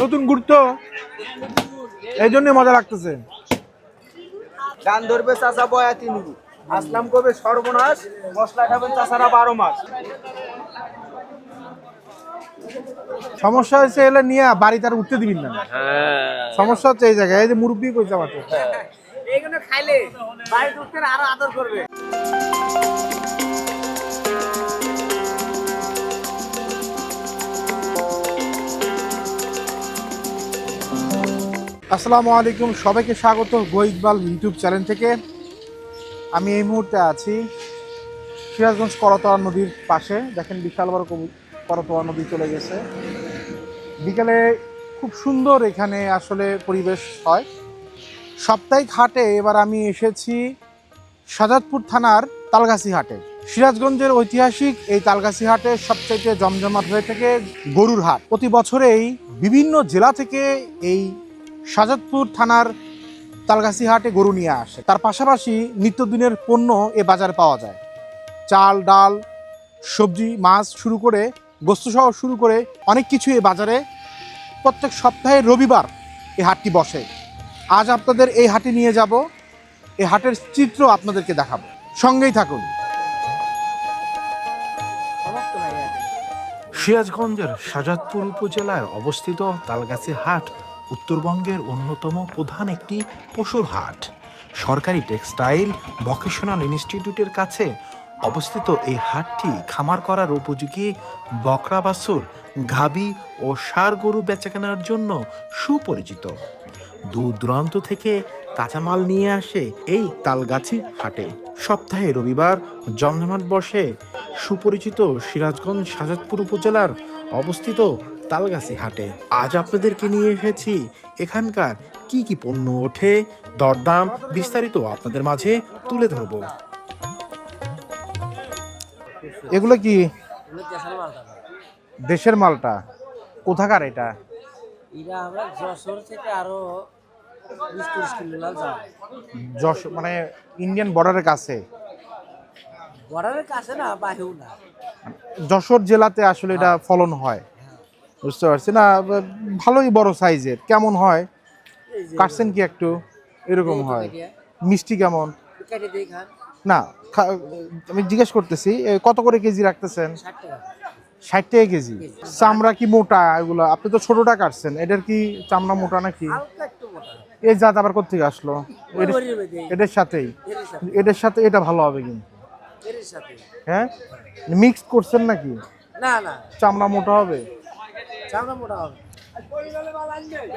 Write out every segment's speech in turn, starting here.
নতুন গুরুত্ব এই জন্য মজা লাগতেছে। গান ধরবে চাচা বয়া তিনি আসলাম কবে? সর্বনাশ। মশলা খাবেন চাচারা বারো মাস। সমস্যা হয়েছে এলে নিয়ে বাড়ি তার উঠতে দিবেন না। সমস্যা হচ্ছে এই জায়গায় এই যে মুরব্বী কইছে আমাকে। এইগুলো খাইলে বাড়ি ঢুকতে আরও আদর করবে। আসসালামু আলাইকুম, সবাইকে স্বাগত গো ইকবাল ইউটিউব চ্যানেল থেকে। আমি এই মুহূর্তে আছি সিরাজগঞ্জ করতোয়া নদীর পাশে। দেখেন বিশাল বড় করতোয়া নদী চলে গেছে। বিকেলে খুব সুন্দর এখানে আসলে পরিবেশ হয়। সাপ্তাহিক হাটে এবার আমি এসেছি সাজাদপুর থানার তালগাছি হাটে। সিরাজগঞ্জের ঐতিহাসিক এই তালগাছি হাটে সবচাইতে জমজমাট হয়ে থাকে গরুর হাট। প্রতি বছরেই বিভিন্ন জেলা থেকে এই সাজাদপুর থানার তালগাছি হাটে গরু নিয়ে আসে। তার পাশাপাশি নিত্যদিনের পণ্য এ বাজারে পাওয়া যায়। চাল, ডাল, সবজি, মাছ শুরু করে গোস্তসহ শুরু করে অনেক কিছু এ বাজারে প্রত্যেক সপ্তাহে রবিবার এই হাটটি বসে। আজ আপনাদের এই হাটে নিয়ে যাব। এই হাটের চিত্র আপনাদেরকে দেখাবো। সঙ্গেই থাকুন। সিরাজগঞ্জের সাজাদপুর উপজেলায় অবস্থিত তালগাছি হাট উত্তরবঙ্গের অন্যতম প্রধান একটি পশুর হাট। সরকারি টেক্সটাইল ভকেশনাল ইনস্টিটিউটের কাছে অবস্থিত এই হাটটি খামার করার উপযোগী বকরা, বাছুর ও ষাঁড় গরু বেচাকেনার জন্য সুপরিচিত। দূর দূরান্ত থেকে কাঁচামাল নিয়ে আসে এই তালগাছি হাটে। সপ্তাহে রবিবার জমজমাট বসে সুপরিচিত সিরাজগঞ্জ সাজাদপুর উপজেলার অবস্থিত তালগাছি হাটে। আজ আপনাদেরকে নিয়ে এসেছি এখানকার কি কি পণ্য ওঠে দরদাম বিস্তারিত আপনাদের মাঝে তুলে ধরবো। এগুলো কি? দেশের মালটা। কোথাকার এটা? এটা আমরা যশোর থেকে আরও বিশ তিরিশ কিলো লাল যাওয়া যশ মানে ইন্ডিয়ান বর্ডারের কাছে? বর্ডারের কাছে না বাহিও না। যশোর জেলাতে আসলে এটা ফলন হয়। বুঝতে পারছি। না ভালোই বড় সাইজের। কেমন হয়? কাটছেন কি একটু? এরকম হয়। মিষ্টি কেমন? না আমি জিজ্ঞেস করতেছি কত করে কেজি রাখতেছেন? ষাট টাকা। কেজি। চামড়া কি মোটা এগুলো? আপনি তো ছোটটা কাটছেন। এটার কি চামড়া মোটা নাকি? এই জাত আবার কোথেকে আসলো? এটার- সাথেই। এটার সাথে এটা ভালো হবে কিন্তু। হ্যাঁ? মিক্স করছেন নাকি? না না। চামড়া মোটা হবে? চামড়া মোটা হবে।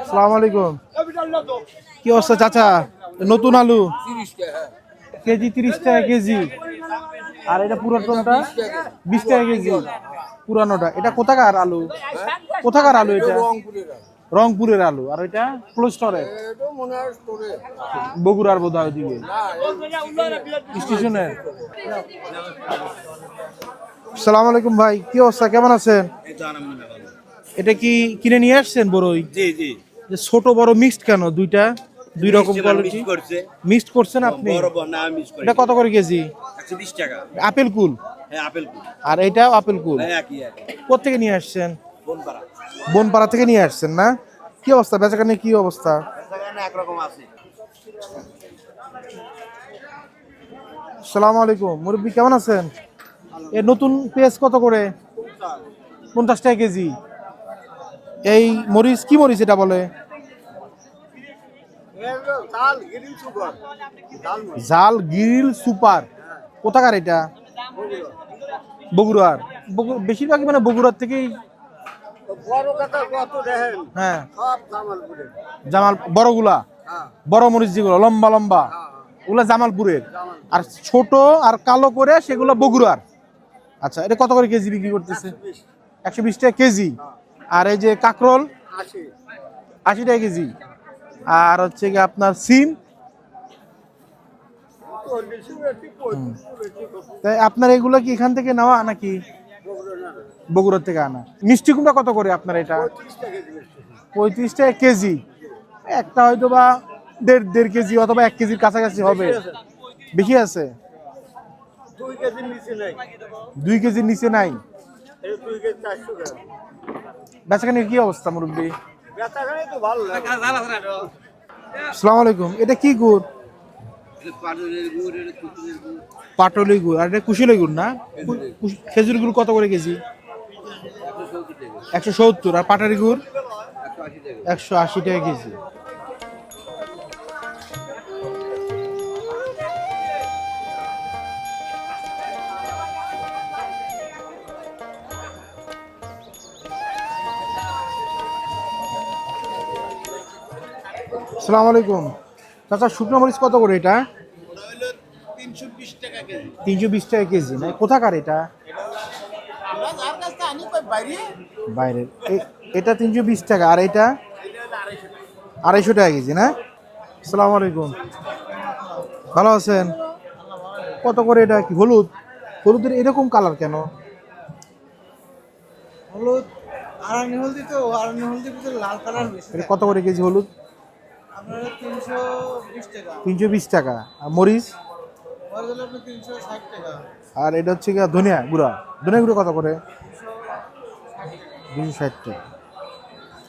সালাম আলাইকুম। কি অবস্থা চাচা? নতুন আলু? কেজি তিরিশ টাকা কেজি। আর এটা পুরাতনটা বিশ টাকা কেজি। পুরানোটা। এটা কোথাকার আলু? কোথাকার আলু এটা? রংপুরের আলু আর এটা ক্লোজ স্টোরের বগুড়ার বোধ হয় ওদিকে। স্টেশনের সালাম আলাইকুম ভাই কি অবস্থা? কেমন আছেন? এটা কি কিনে নিয়ে আসছেন বড়ই জি জি। যে ছোট বড় মিক্সড কেন? দুইটা দুই রকম কোয়ালিটি মিক্সড করছেন আপনি? এটা কত করে কেজি? টাকা। আপেল কুল? হ্যাঁ আপেল কুল। আর এটাও আপেল কুল? হ্যাঁ কোথেকে নিয়ে আসছেন? বনপাড়া থেকে নিয়ে আসছেন না? কি অবস্থা? বেচাকানি কি অবস্থা? সালাম আলাইকুম। মুরব্বী কেমন আছেন? এ নতুন পেঁয়াজ কত করে? পঞ্চাশ টাকা কেজি। এই মরিচ কি মরিচ এটা বলে? জাল গিরিল সুপার। কোথাকার এটা? বগুড়ার। বগু- বেশিরভাগই মানে বগুড়ার থেকেই বড় কথা কত দেখেন হ্যাঁ। জামাল বড়গুলা? বড় মরিচ যেগুলো লম্বা লম্বা? ওগুলা জামালপুরের? আর ছোট আর কালো করে সেগুলো বগুড়ার। আচ্ছা এটা কত করে কেজি বিক্রি করতেছে? একশো বিশ। টাকা কেজি। আর এই যে কাকরোল? আশি। টাকা কেজি। আর হচ্ছে কি আপনার সিম? তাই আপনার এগুলো কি এখান থেকে নেওয়া নাকি? বগুড়ার থেকে আনা। মিষ্টি কুমড়া কত করে আপনার এটা? পঁয়ত্রিশ টাকা কেজি। একটা হয়তো বা দেড় দেড় কেজি অথবা এক কেজির কাছাকাছি হবে। বেশি আছে? দুই কেজির নিচে নেই। বেচাখানির কি অবস্থা মুরব্বী? আসসালামু আলাইকুম। এটা কি গুড়? পাটলি গুড় আর এটা কুশিলি গুড় না? খেজুর গুড় কত করে কেজি? একশো সত্তর আর পাটারি গুড় একশো আশি টাকা কেজি। আসসালামু আলাইকুম। চাচা, শুকনো মরিচ কত করে এটা? তিনশো বিশ টাকা কেজি। না কোথাকার এটা? বাইরের। এটা তিনশো বিশ টাকা আর এটা আড়াইশো টাকা কেজি না? আসসালামু আলাইকুম। ভালো আছেন? কত করে এটা কি হলুদ? হলুদের এরকম কালার কেন? হলুদ আড়ানি হলদি তো আড়ানি হলদির লাল কালার এটা কত করে কেজি হলুদ? তিনশো বিশ টাকা। আর মরিচ? আর এটা হচ্ছে ধনিয়া গুঁড়া। ধনিয়া গুঁড়ো কত করে? দুশো ষাট। টাকা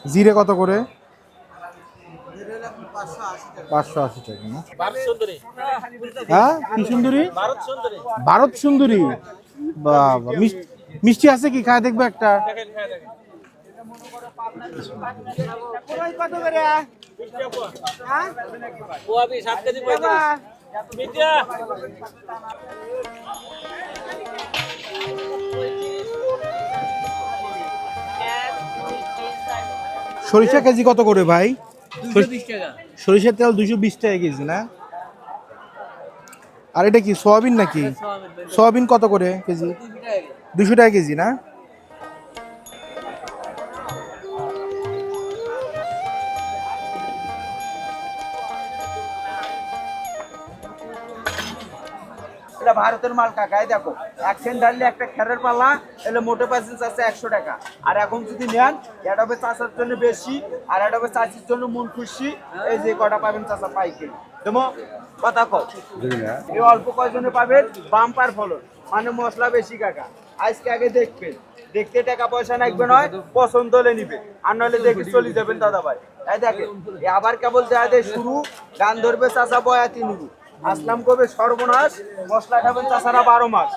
জিরে কত করে? পাঁচশো আশি টাকা না? হ্যাঁ? কি সুন্দরী? ভারত সুন্দরী। বাবা মিষ্টি আছে কি? খায়, দেখবে একটা। পোয়াবি সরিষা কেজি কত করে ভাই? সরিষার তেল দুশো বিশ টাকা কেজি না? আর এটা কি সোয়াবিন নাকি? সোয়াবিন কত করে কেজি? দুশো টাকা কেজি না? ভারতের মাল কাকাই দেখো এক সেন্ট ঢাললে একটা খেরের পাল্লা এলে মোটে পার্সেন্ট আছে একশো টাকা। আর এখন যদি নেন এটা হবে চাষার জন্য বেশি আর এটা হবে চাষির জন্য মন খুশি এই যে কটা পাবেন চাষা পাইকারি। দেবো কথা কও। এই অল্প কয়জনে পাবেন? বাম্পার ফলন মানে মশলা বেশি কাকা। আজকে আগে দেখবেন দেখতে টাকা পয়সা লাগবে নয় পছন্দ হলে নিবে। আর নাহলে দেখে চলে যাবেন দাদা ভাই এই দেখেন আবার কেবল দেয়া দেয় শুরু গান ধরবে চাষা বয়াতি নুরু। আসলাম কবে? সর্বনাশ। মশলা খাবেন চাষারা বারো মাস।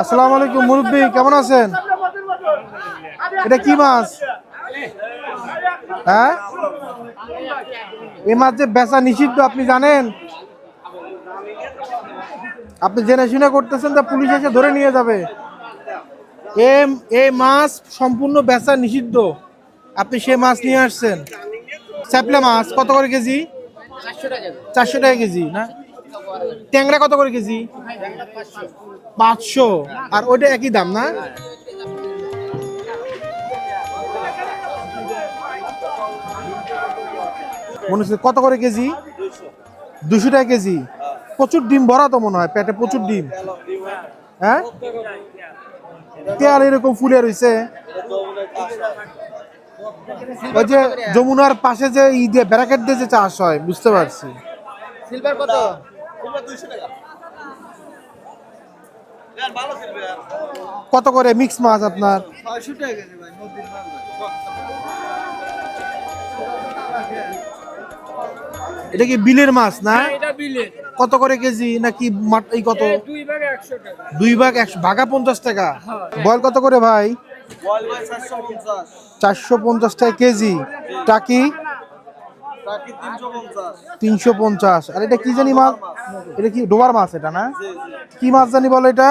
আসসালামু আলাইকুম মুরব্বী কেমন আছেন? এটা কি মাছ? হ্যাঁ? এই মাছ যে বেচা নিষিদ্ধ আপনি জানেন? আপনি জেনে শুনে করতেছেন তা পুলিশ এসে ধরে নিয়ে যাবে। এম এই মাছ সম্পূর্ণ বেচা নিষিদ্ধ। আপনি সে মাছ নিয়ে আসছেন। স্যাপলা মাছ কত করে কেজি? চারশো টাকা কেজি না? ট্যাংরা কত করে কেজি? পাঁচশো। আর ওইটা একই দাম না? মনে হচ্ছে কত করে কেজি? দুশো টাকা কেজি। প্রচুর ডিম ভরা তো মনে হয়, পেটে প্রচুর ডিম। হ্যাঁ? তেল এরকম ফুলে রয়েছে ওই যে যমুনার পাশে যে ই দিয়ে ব্যারাকেট দিয়ে যে চাষ হয়, বুঝতে পারছি। সিলভার কত? কত করে মিক্স মাছ আপনার? ছয়শো টাকা কেজি ভাই নদীর মাছ এটা কি বিলের মাছ না? কত করে কেজি নাকি এই কত? দুই ভাগে একশো টাকা। দুই ভাগ পঞ্চাশ টাকা? বয়ল কত করে ভাই? চারশো পঞ্চাশ। টাকা কেজি। টাকি তিনশো পঞ্চাশ। আর এটা কি জানি মাছ? এটা কি ডোবার মাছ এটা না? কি মাছ জানি বলো এটা?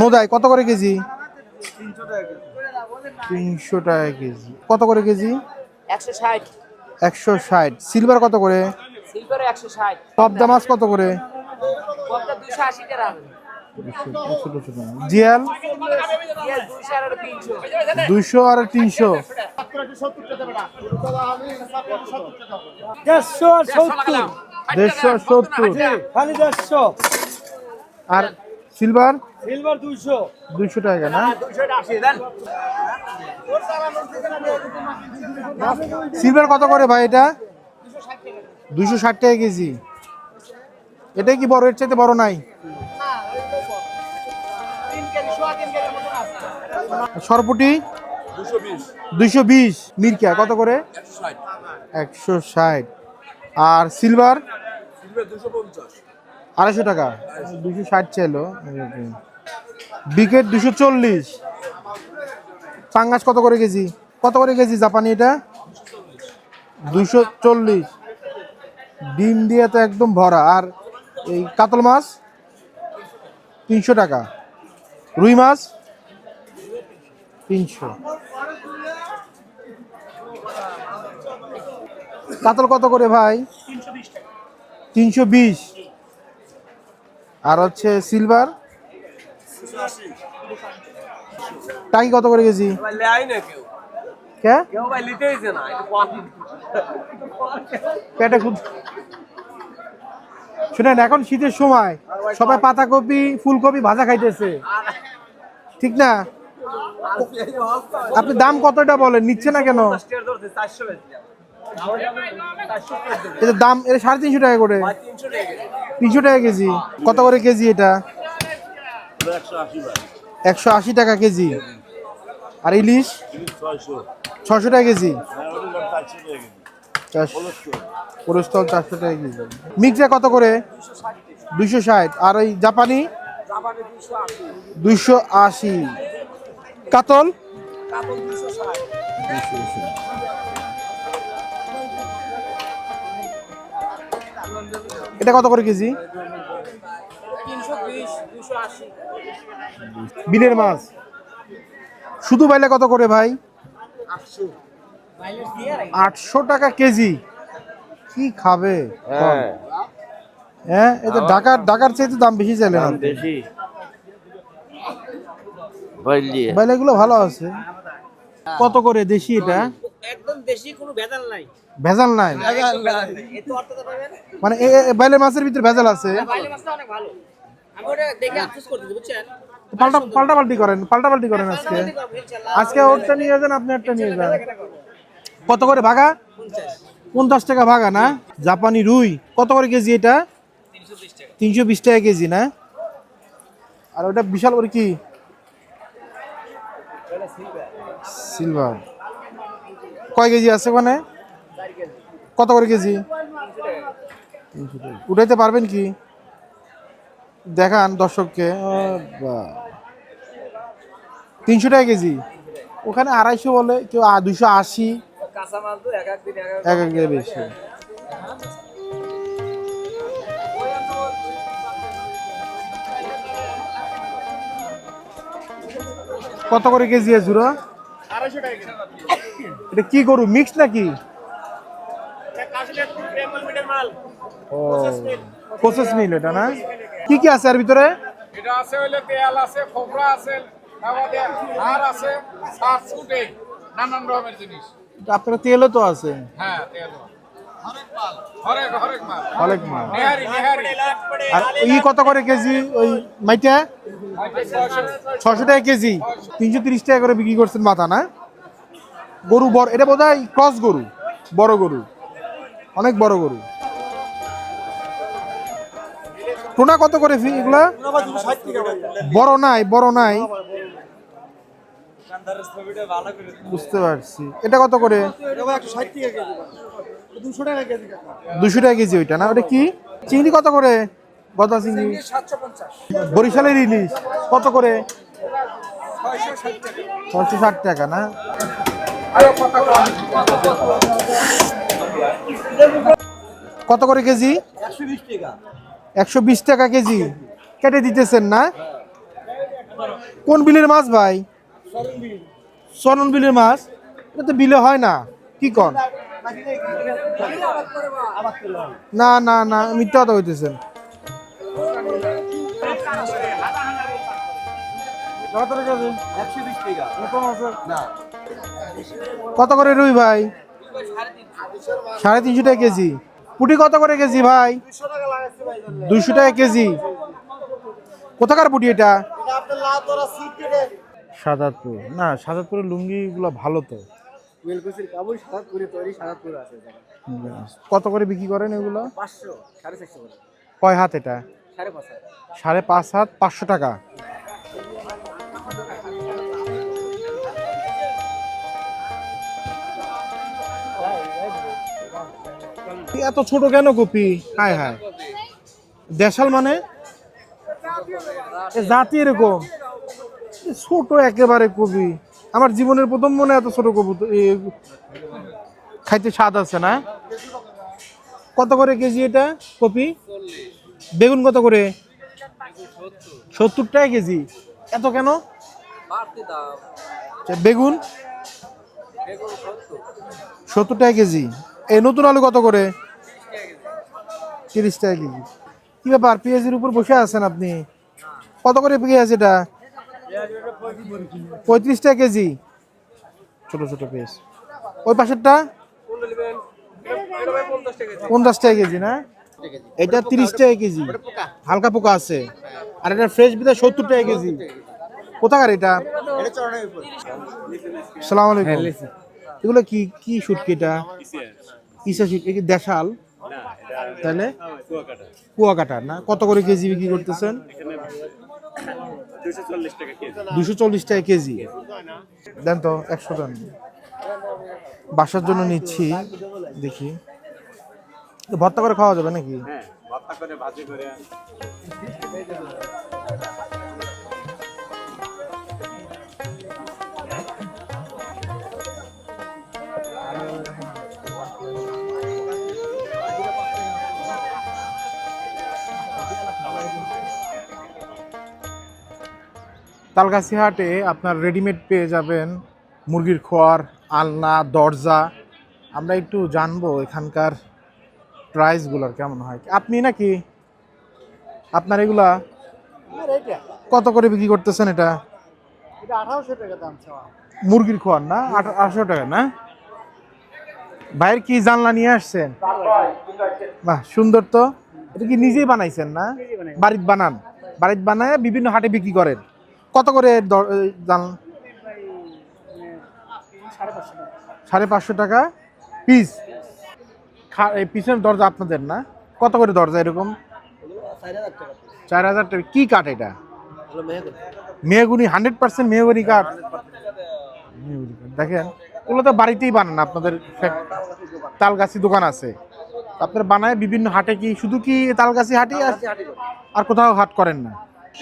নোদাই কত করে কেজি? তিনশো টাকা কেজি। তিনশো টাকা কেজি। কত করে কেজি? একশো ষাট। একশো ষাট। সিলভার কত করে? সিলভারে একশো ষাট। মাছ কত করে? কবটা দুশো আশি টাকা। জিয়াল আর দুইশো আর তিনশো। দেড়শো সত্তর। দেড়শো সত্তর। খালি দেড়শো। আর সিলভার? সিলভার দুইশো। দুইশো টাকা না? সিলভার কত করে ভাই এটা? দুইশো ষাট টাকা কেজি। এটা কি বড়? এর চাইতে বড় নাই? সরপুটি? দুইশো বিশ। মিরকা কত করে? একশো ষাট। আর সিলভার? আড়াইশো টাকা। দুশো ষাট চাইলো। বিকেট দুশো চল্লিশ। পাঙ্গাস কত করে কেজি? কত করে কেজি জাপানি এটা? দুশো চল্লিশ। ডিম দিয়ে তো একদম ভরা। আর এই কাতল মাছ? তিনশো টাকা। রুই মাছ? তিনশো। কাতল কত করে ভাই? তিনশো বিশ। আর হচ্ছে সিলভার? টাকি কত করে কে? পেটে খুব শুনেন, এখন শীতের সময় সবাই পাতাকপি, ফুলকপি ভাজা খাইতেছে। ঠিক না? আপনি দাম কতটা বলেন? নিচ্ছে না কেন? এটা দাম, এটা সাড়ে তিনশো টাকা করে। তিনশো টাকা কেজি। কত করে কেজি এটা? একশো আশি টাকা কেজি। আর ইলিশ? ছশো টাকা কেজি। পুরস্তল চারশো টাকা কেজি। মিক্সা কত করে? দুইশো ষাট। আর ওই জাপানি? দুইশো আশি। কাতল? এটা কত করে কেজি? বিলের মাছ। শুধু বাইলে কত করে ভাই? আটশো টাকা কেজি। কি খাবে? হ্যাঁ। এটা ঢাকার ঢাকার চাইতে দাম বেশি চাইলেন। বেশি। বললিয়ে বাইলে গুলো ভালো আছে। কত করে দেশি এটা? একদম দেশি কোনো ভেজাল নাই। ভেজাল নাই? এত অর্থটা পাবেন? মানে বাইলের মাছের ভিতরে ভেজাল আছে? বাইলে মাছটা অনেক ভালো। আমি ওটা দেখে আফসোস করতেছি বুঝছেন? পাল্টা পাল্টা পাল্টি করেন পাল্টা পাল্টি করেন আজকে। আজকে ওরটা নিয়ে যান আপনি একটা নিয়ে যান। কত করে ভাগা? পঞ্চাশ। টাকা ভাগা না? জাপানি রুই কত করে কেজি এটা? তিনশো বিশ টাকা কেজি না? আর ওটা বিশাল করে কি? সিলভার। কয় কেজি আছে ওখানে? কত করে কেজি। উঠাইতে পারবেন কি? দেখান দর্শককে। তিনশো টাকা কেজি। ওখানে আড়াইশো বলে, কেউ দুশো আশি। এক এক বেশি। কত করে কেজি জুড়া? এটা কি গরু মিক্স নাকি? ও প্রসেস মিল এটা না? কি কি আছে এর ভিতরে? এটা আছে হইলে তেল আছে আছে আছে সার ছুটে নানান রকমের জিনিস। আপনার তেলও তো আছে। হ্যাঁ তেল হরেক মাল। আর ই কত করে কেজি? ওই মাইটা? ছশো টাকা কেজি। তিনশো তিরিশ টাকা করে বিক্রি করছেন মাথা না? গরু বড় এটা বোধ হয় ক্রস গরু বড় গরু। অনেক বড় গরু। টোনা কত করে ফি এগুলা? বড় নাই বড় নাই। বুঝতে পারছি। এটা কত করে? দুশো টাকা কেজি ওইটা না? ওটা কি? চিংড়ি কত করে? গদা চিংড়ি? বরিশালের ইলিশ কত করে? ছয়শো ষাট টাকা। না? কত করে? কেজি? একশো বিশ টাকা। কেজি। কেটে দিতেছেন না? কোন বিলের মাছ ভাই? সরন বিলের মাছ? এটা তো বিলে হয় না। কি কন? না না না মিথ্যা কথা হইতেছেন কত করে রুই ভাই? সাড়ে তিনশো টাকা কেজি। পুটি কত করে কেজি ভাই? দুইশো টাকা কেজি। কোথাকার পুটি এটা? সাদাতপুর। না সাদাতপুরের লুঙ্গিগুলো ভালো তো। সাদাতপুরে তৈরি সাদাতপুর আছে কত করে বিক্রি করেন এগুলো? পাঁচশো সাড়ে চারশো করে। কয় হাত এটা? সাড়ে পাঁচ হাত। সাড়ে পাঁচ হাত পাঁচশো টাকা। এত ছোট কেন কপি হায় হায়। দেশাল মানে? জাতি এরকম। ছোট একেবারে কপি আমার জীবনের প্রথম মনে এত ছোট কপি খাইতে স্বাদ আছে না? কত করে কেজি এটা কপি? বেগুন কত করে? সত্তর টাকা কেজি। এত কেন? আচ্ছা, বেগুন? সত্তর টাকা কেজি। এই নতুন আলু কত করে? তিরিশ টাকা কেজি। কি ব্যাপার পেঁয়াজের উপর বসে আছেন আপনি? কত করে পেঁয়াজ এটা? পঁয়ত্রিশ টাকা কেজি। ছোট ছোট পেঁয়াজ ওই পাশেরটা? পঞ্চাশ টাকা কেজি না? এটা তিরিশ টাকা কেজি। হালকা পোকা আছে। আর এটা ফ্রেশ বিদা সত্তর টাকা কেজি। কোথাকার এটা? সালাম আলাইকুম। এগুলো কি কি শুটকি এটা? ইসা শুটকি কি দেশাল? তাহলে? কুয়াকাটা না? কত করে কেজি বিক্রি করতেছেন? দুশো চল্লিশ টাকা কেজি। দেন তো একশো দেন। বাসার জন্য নিচ্ছি দেখি। ভর্তা করে খাওয়া যাবে নাকি? তালগাছি হাটে আপনার রেডিমেড পেয়ে যাবেন মুরগির খোয়ার আলনা দরজা। আমরা একটু জানব এখানকার প্রাইসগুলোর কেমন হয়। আপনি নাকি? আপনার এগুলা কত করে বিক্রি করতেছেন এটা? মুরগির খোয়ার না? আঠারোশো টাকা না? ভাইয়ের কি জানলা নিয়ে আসছেন? বাহ সুন্দর তো। এটা কি নিজেই বানাইছেন না? বাড়িতে বানান? বাড়িতে বানায় বিভিন্ন হাটে বিক্রি করেন? কত করে এই সাড়ে পাঁচশো টাকা পিস। এই পিছনের দরজা আপনাদের না? কত করে দরজা এরকম? চার হাজার টাকা কি কাঠ এটা? মেহগুনি, হান্ড্রেড পার্সেন্ট মেহগুনি কাঠ। দেখেন। ওগুলো তো বাড়িতেই বানান আপনাদের তালগাছি দোকান আছে। আপনার বানায় বিভিন্ন হাটে কি, শুধু কি তালগাছি হাটে আর কোথাও হাট করেন না?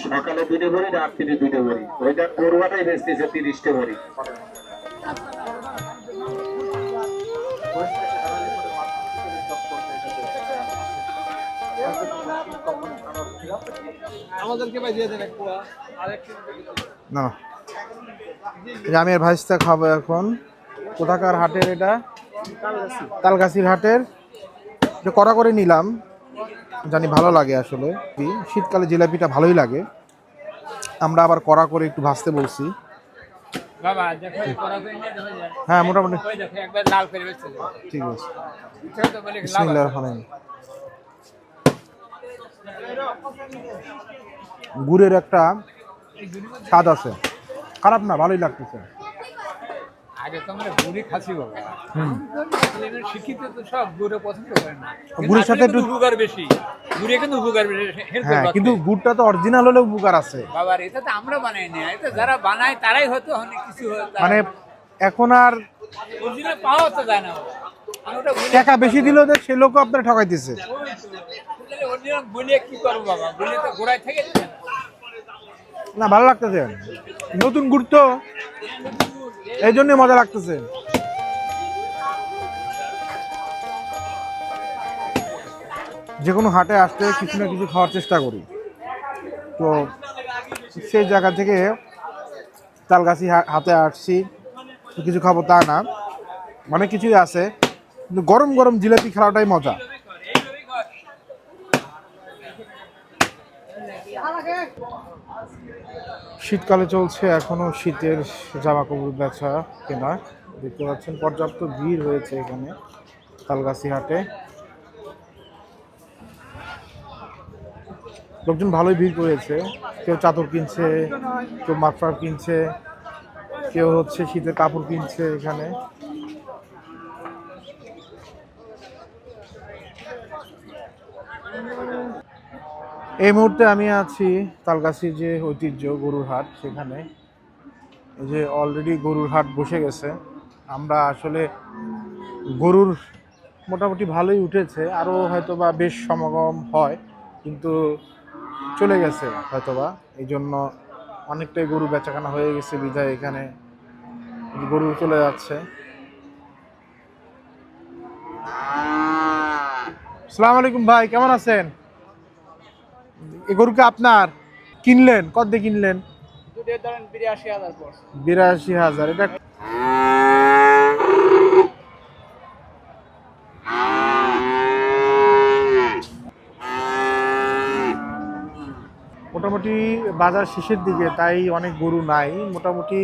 সকালে দুটো ভরি রাত্রিরে দুটো ভরি। ওইটা গরুয়াটাই বেচতেছে তিরিশটা ভরি। আর ভাইসটা খাব এখন। কোথাকার হাটের এটা? তালগাছির হাটের। এটা কড়া করে নিলাম। জানি ভালো লাগে আসলে। শীতকালে জিলাপিটা ভালোই লাগে। আমরা আবার কড়া করে একটু ভাজতে বলছি। হ্যাঁ মোটামুটি। ঠিক আছে। গুড়ের একটা স্বাদ আছে। খারাপ না ভালোই লাগতেছে। আগে তো আমরা গুড়ি খাসি বাবা শিক্ষিত তো সব গুড়ে পছন্দ করে না। গুড়ের সাথে একটু- উপকার বেশি। গুড়ে কিন্তু উপকার বেশি হ্যাঁ কিন্তু গুড়টা তো অরিজিনাল হলেও উপকার আছে। বাবার এটা তো আমরা বানাই না এটা যারা বানায় তারাই হয়তো অনেক কিছু মানে এখন আর অরিজিনাল পাওয়া তো যায় না। টাকা বেশি দিলেও যে সে লোকও আপনার ঠকাইতেছে। অরিজিনাল গুলিয়ে কি করব বাবা? তো গোড়ায় থেকে না। না ভালো লাগতেছে। নতুন গুড় তো। এই জন্য মজা লাগতেছে। যে কোনো হাটে আসতে কিছু না কিছু খাওয়ার চেষ্টা করি। তো সেই জায়গা থেকে তালগাছি হাতে আসছি। কিছু খাব তা না। অনেক কিছুই আছে। কিন্তু গরম গরম জিলাপি খাওয়াটাই মজা। শীতকালে চলছে এখনও শীতের জামা কাপড় বেচা কেনা। দেখতে পাচ্ছেন, পর্যাপ্ত ভিড় হয়েছে এখানে তালগাছি হাটে লোকজন ভালোই ভিড় করেছে। কেউ চাদর কিনছে, কেউ মাফলার কিনছে, কেউ হচ্ছে শীতের কাপড় কিনছে এখানে। এই মুহূর্তে আমি আছি তালগাছির যে ঐতিহ্য গরুর হাট সেখানে। এই যে অলরেডি গরুর হাট বসে গেছে। আমরা আসলে গরুর মোটামুটি ভালোই উঠেছে আরও হয়তো বা বেশ সমাগম হয়, কিন্তু চলে গেছে হয়তো বা এই জন্য অনেকটাই গরু বেচাকেনা হয়ে গেছে বিধায় এখানে গরু চলে যাচ্ছে। সালাম আলাইকুম ভাই, কেমন আছেন? এই গরুকে আপনার কিনলেন কত দিয়ে কিনলেন? বিরাশি হাজার এটা মোটামুটি বাজার শেষের দিকে তাই অনেক গরু নাই। মোটামুটি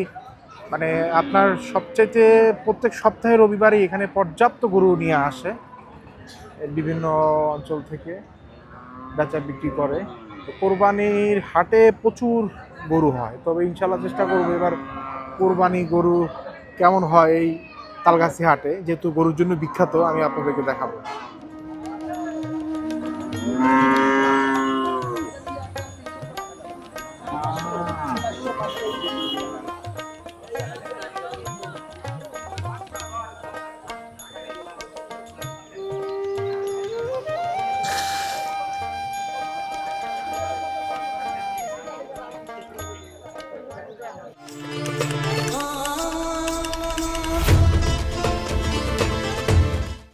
মানে আপনার সবচাইতে প্রত্যেক সপ্তাহে রবিবারে এখানে পর্যাপ্ত গরু নিয়ে আসে বিভিন্ন অঞ্চল থেকে। বেচা বিক্রি করে। কোরবানির হাটে প্রচুর গরু হয়। তবে ইনশাল্লাহ চেষ্টা করব এবার কোরবানি গরু কেমন হয় এই তালগাছি হাটে। যেহেতু গরুর জন্য বিখ্যাত, আমি আপনাদেরকে দেখাবো।